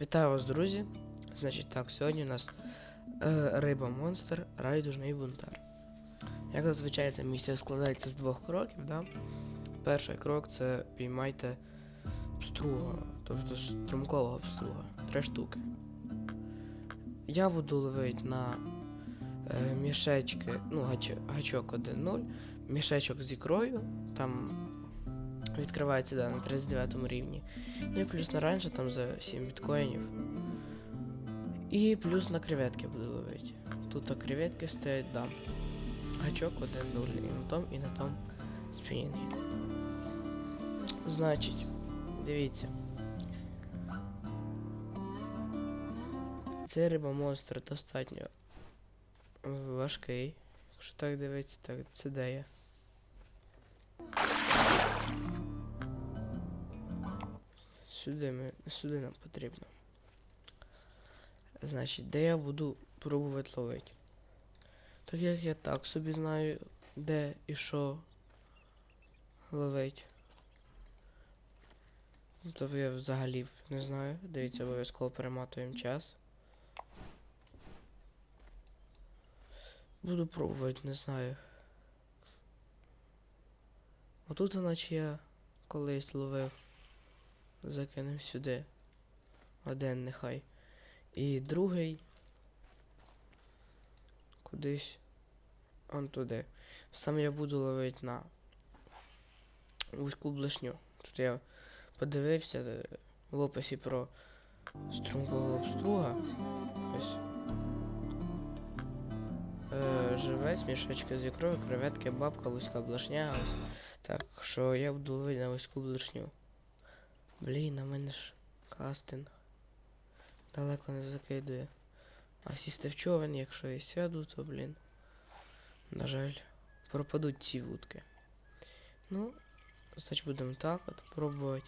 Вітаю вас, друзі. Значить так, сьогодні у нас е, риба монстр, райдужний бунтар. Як зазвичай ця місія складається з двох кроків, да? Перший крок це піймайте пструга, тобто струмкового пструга. Три штуки. Я буду ловити на е, мішечки, ну, гач, гачок 1.0, мішечок з ікрою, там відкривається да, на 39 рівні. Ну і плюс на раніше там за 7 біткоїнів. І плюс на креветки буду ловити. Тут креветки стоять, да. Гачок один дульний і на том, і на том спінінгі. Значить, дивіться. Цей рибомонстр достатньо важкий. Якщо так дивитися, так це де Сюди, ми, сюди нам потрібно. Значить, де я буду пробувати ловити. Так як я так собі знаю, де і що ловить. Ну, Тобто я взагалі не знаю. Дивіться, обов'язково перематуємо час. Буду пробувати, не знаю. Отут, наче я колись ловив. Закинемо сюди. Один нехай. І другий. Кудись. Он туди. Сам я буду ловити на вузьку блешню. Тут я подивився е, в описі про струмкового обструга. Ось. Е, живець, мішечки з ікрою, креветки, бабка, вузька блешня. Ось. Так що я буду ловити на вузьку блешню. Блін, а мене ж кастинг. Далеко не закидує. А сісти в човен, якщо я сяду, то, блін. На жаль, пропадуть ці вудки. Ну, значить будемо так от пробувати.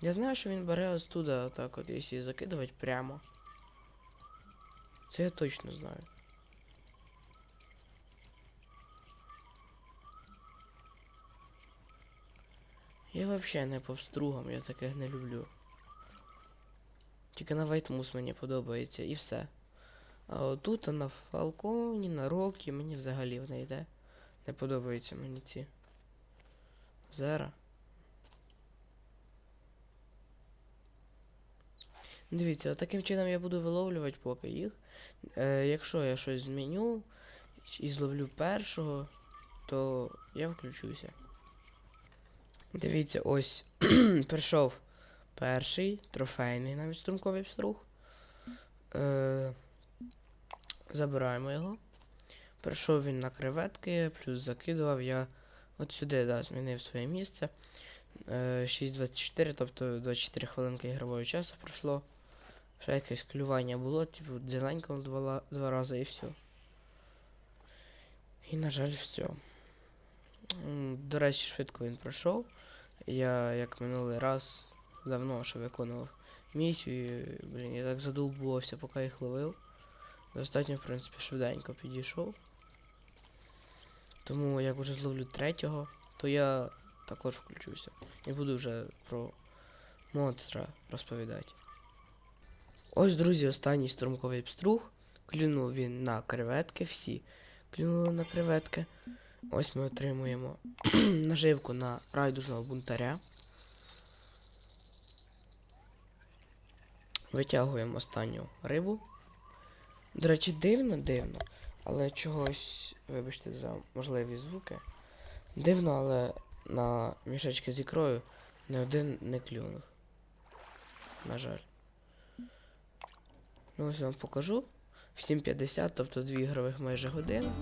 Я знаю, що він бере ось туди, отак от, якщо закидувати прямо. Це я точно знаю. Взагалі не по встругам, я таких не люблю. Тільки на Вайтмус мені подобається і все. А отут на Фалконі, на Рокі мені взагалі не йде. Не подобаються мені ці. Зера. Дивіться, таким чином я буду виловлювати поки їх. Е, якщо я щось зміню і зловлю першого, то я включуся. Дивіться, ось прийшов перший трофейний навіть струмковий пструг. Е, забираємо його. Прийшов він на креветки, плюс закидував я от сюди, да, змінив своє місце. Е, 6.24, тобто 24 хвилинки ігрового часу пройшло. Ще якесь клювання було, типу, зеленько два, два рази і все. І, на жаль, все. До речі, швидко він пройшов. Я, як минулий раз, давно ще виконував місію. Блін, я так задовбувався, поки їх ловив. Достатньо, в принципі, швиденько підійшов. Тому як уже зловлю третього, то я також включуся. І буду вже про монстра розповідати. Ось, друзі, останній струмковий пструг. Клюнув він на креветки, всі клюнули на креветки. Ось ми отримуємо наживку на райдужного бунтаря. Витягуємо останню рибу. До речі, дивно, дивно. Але чогось, вибачте за можливі звуки. Дивно, але на мішечки з ікрою не один не клюнув. На жаль. Ну ось вам покажу. В 7.50, тобто 2 ігрових майже години.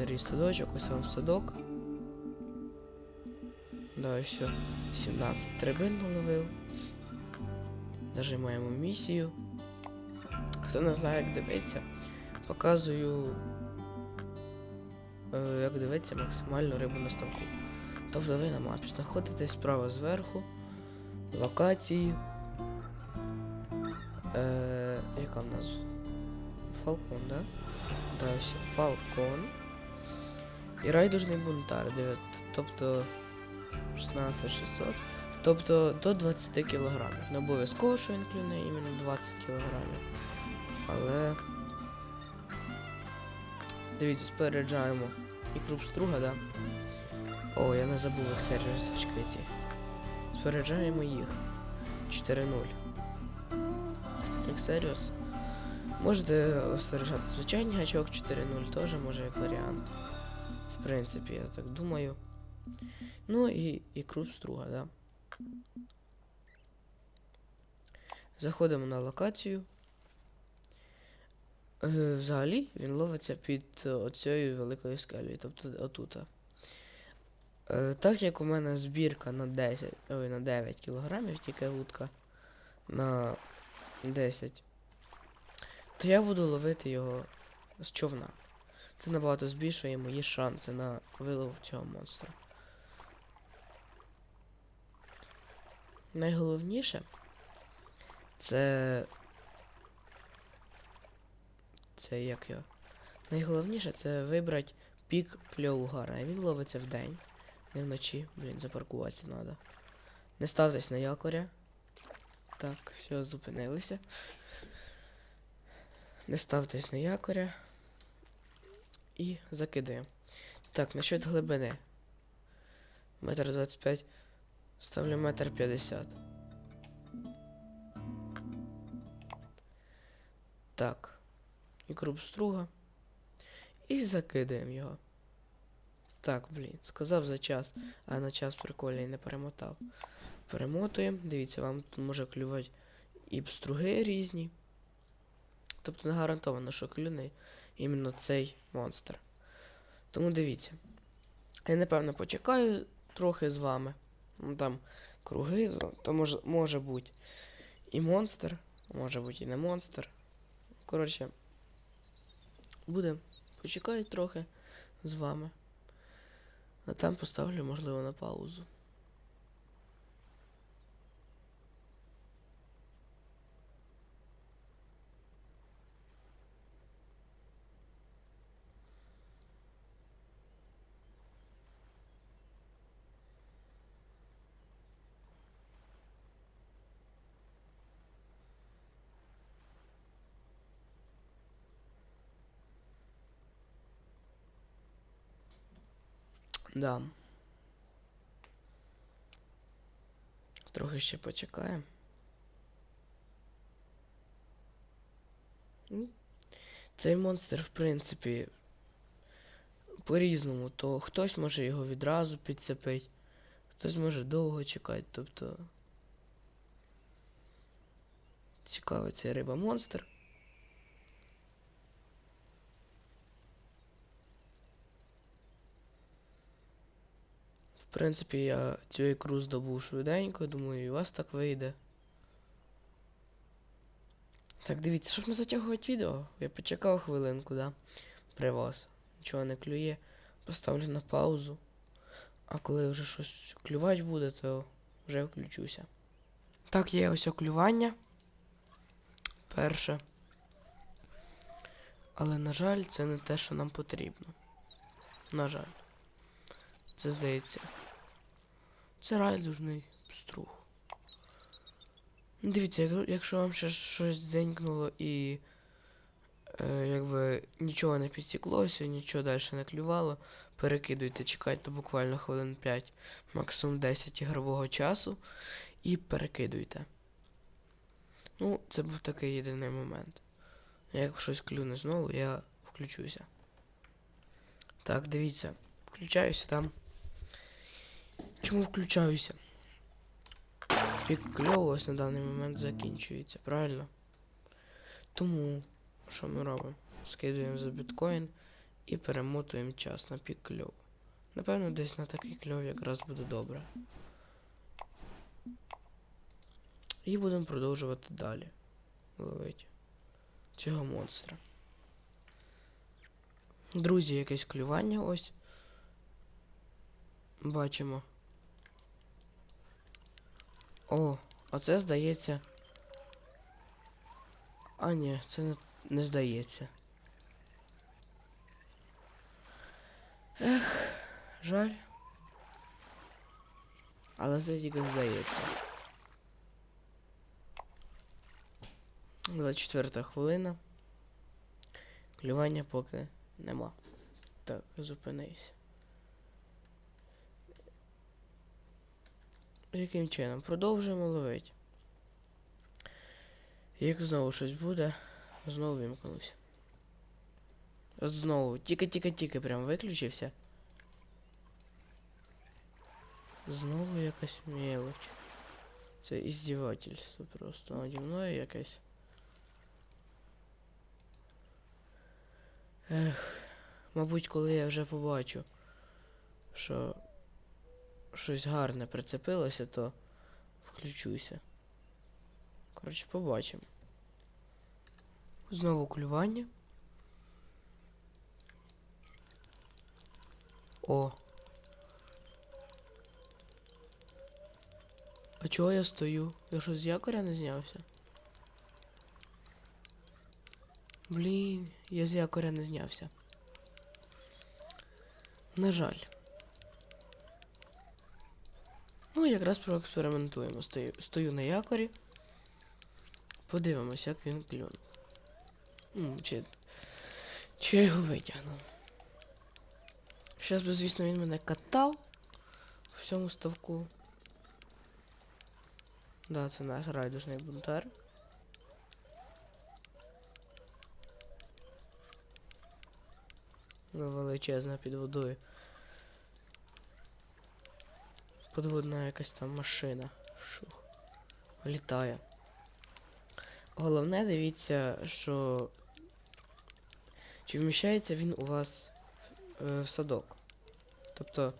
Е, садочок, ось вам садок. Да, все. 17 трибин наловив. Нажимаємо місію. Хто не знає, як дивиться, показую, е, як дивиться максимальну рибу на ставку. Тобто ви на мапі знаходитесь справа зверху, локації. Е, яка в нас? Фалкон, да? Да, ось Фалкон. І райдужний бунтар, 9, тобто 16600. Тобто до 20 кілограмів. Не обов'язково, що він клюне іменно 20 кілограмів. Але. Дивіться, спереджаємо ікру струга, да? О, я не забув як сервісочки. Спереджаємо їх. 4-0. Ексеріус. Можете остережати звичайний гачок 4-0 теж може як варіант. В принципі, я так думаю. Ну і, і круп струга, да. Заходимо на локацію. Е, взагалі він ловиться під е, оцією великою скелею, тобто отута. Е, так як у мене збірка на 10, ой, на 9 кілограмів, тільки вудка на 10, то я буду ловити його з човна. Це набагато збільшує мої шанси на вилов цього монстра. Найголовніше це. Це як його? Найголовніше це вибрати пік кльову гара. І він ловиться вдень, не вночі. Блін, запаркуватися треба. Не ставтесь на якоря. Так, все, зупинилися. Не ставтесь на якоря. І закидаємо. Так, насчет глибини. Метр двадцять п'ять. Ставлю метр п'ятдесят. Так. І круп струга. І закидаємо його. Так, блін, сказав за час, а на час прикольний не перемотав. Перемотуємо. Дивіться, вам тут може клювати і струги різні. Тобто не гарантовано, що клюне іменно цей монстр. Тому дивіться. Я напевно почекаю трохи з вами. Ну там круги, то може, може бути і монстр, може бути і не монстр. Коротше, буде. Почекаю трохи з вами. А там поставлю, можливо, на паузу. Да. Трохи ще почекаємо. Ну, Цей монстр, в принципі, по-різному, то хтось може його відразу підцепити, хтось може довго чекати, тобто. Цікавий цей риба монстр. В принципі, я цю ікру здобув швиденько, думаю, і у вас так вийде. Так, дивіться, щоб не затягувати відео, я почекав хвилинку, да, при вас. Нічого не клює. Поставлю на паузу. А коли вже щось клювати буде, то вже включуся. Так, є ось клювання. Перше. Але, на жаль, це не те, що нам потрібно. На жаль. Це здається. Це райдужний. Ну, Дивіться, якщо вам ще щось дзенькнуло і е, якби нічого не підсіклося, нічого далі не клювало, перекидуйте, чекайте буквально хвилин 5, максимум 10 ігрового часу і перекидуйте. Ну, це був такий єдиний момент. Як щось клюне знову, я включуся. Так, дивіться, включаюся там. Чому включаюся? Пік кльово ось на даний момент закінчується, правильно? Тому що ми робимо? Скидуємо за біткоін і перемотуємо час на пік кльово. Напевно, десь на такий кльов якраз буде добре. І будемо продовжувати далі ловити цього монстра. Друзі, якесь клювання ось. Бачимо. О, а це здається. А ні, це не, не здається. Ех, жаль. Але це тільки здається. 24 хвилина. Клювання поки нема. Так, зупинися. Яким чином? Продовжуємо ловити. Як знову щось буде, знову вімкнуся. Знову. Тільки-тільки-тільки прям виключився. Знову якась мелоч. Це іздівательство просто наді мною якесь. Ех, мабуть, коли я вже побачу, що щось гарне прицепилося, то включуся. Коротше, побачимо. Знову клювання. О. А чого я стою? Я що з якоря не знявся? Блін, я з якоря не знявся. На жаль. Ну, якраз проекспериментуємо. Стою, стою на якорі. Подивимось, як він клюнув. Ну, чи, чи я його витягну. Щас би, звісно, він мене катав по всьому ставку. Да, це наш райдужний бунтар. Величезна під водою. Подводна якась там машина. Шух. Літає. Головне, дивіться, що чи вміщається він у вас е, в садок. Тобто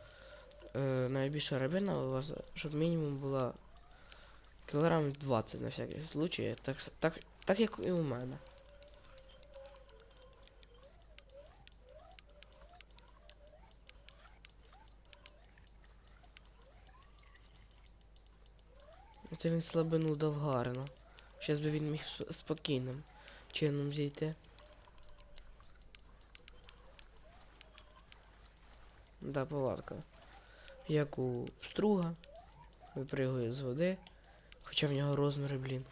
е, найбільша рибина у вас, щоб мінімум була кілограм 20 на всякий случай, так, так, так як і у мене. Це він слабину дав гарно. Щас би він міг спокійним чином зійти. Да, палатка. Як у струга. Випригує з води. Хоча в нього розміри, блін.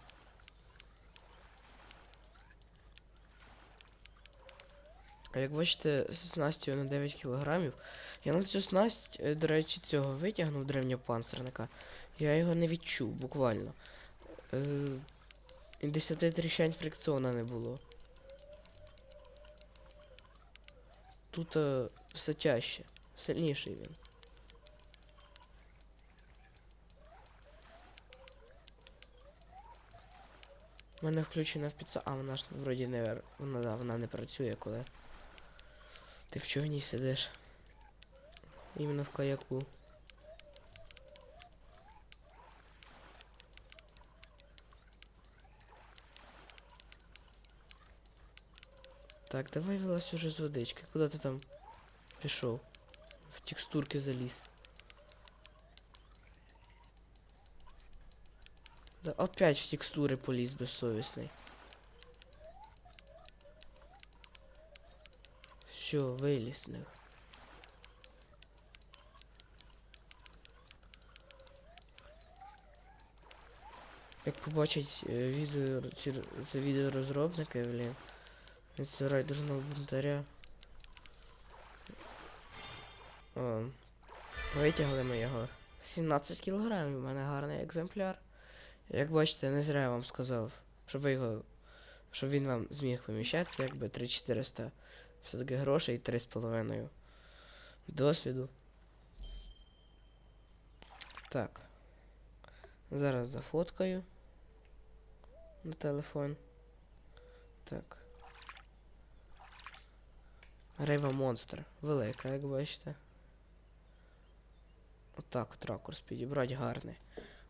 А як бачите, снастю на 9 кілограмів. Я на цю снасть, е, до речі, цього витягнув древньопанцирника. Я його не відчув, буквально. Е, і 10 тріщань фрикціона не було. Тут е, все тяжче, сильніший він. У мене включена в підса. А, вона ж вроді не вона, да, вона не працює, коли ти в човні сидиш. Іменно в каяку. Так, давай вилазь уже з водички. Куди ти там пішов? В текстурки заліз. Да, опять в текстури поліз безсовісний. Все, виліз з них. Як побачить е, відео, ці, це відеорозробники, блін. Це райдужного бунтаря. О, витягли ми його. 17 кілограмів, у мене гарний екземпляр. Як бачите, не зря я вам сказав, щоб ви його. Щоб він вам зміг поміщатися, якби 3400 все-таки грошей і 3,5 досвіду. Так. Зараз зафоткаю на телефон. Так. Риба монстр. Велика, як бачите. Отак от ракурс підібрати гарний.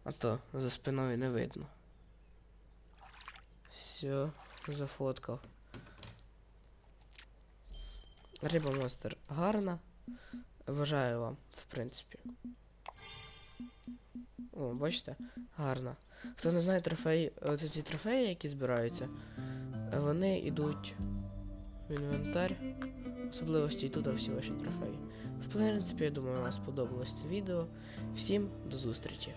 А то за спиною не видно. Все, зафоткав. Риба монстр гарна. Вважаю вам, в принципі. О, бачите? Гарна. Хто не знає трофеї, оце ці трофеї, які збираються, вони йдуть в інвентар. Особливості тут всі ваші трофеї. В принципі, я думаю, вам сподобалось це відео. Всім до зустрічі!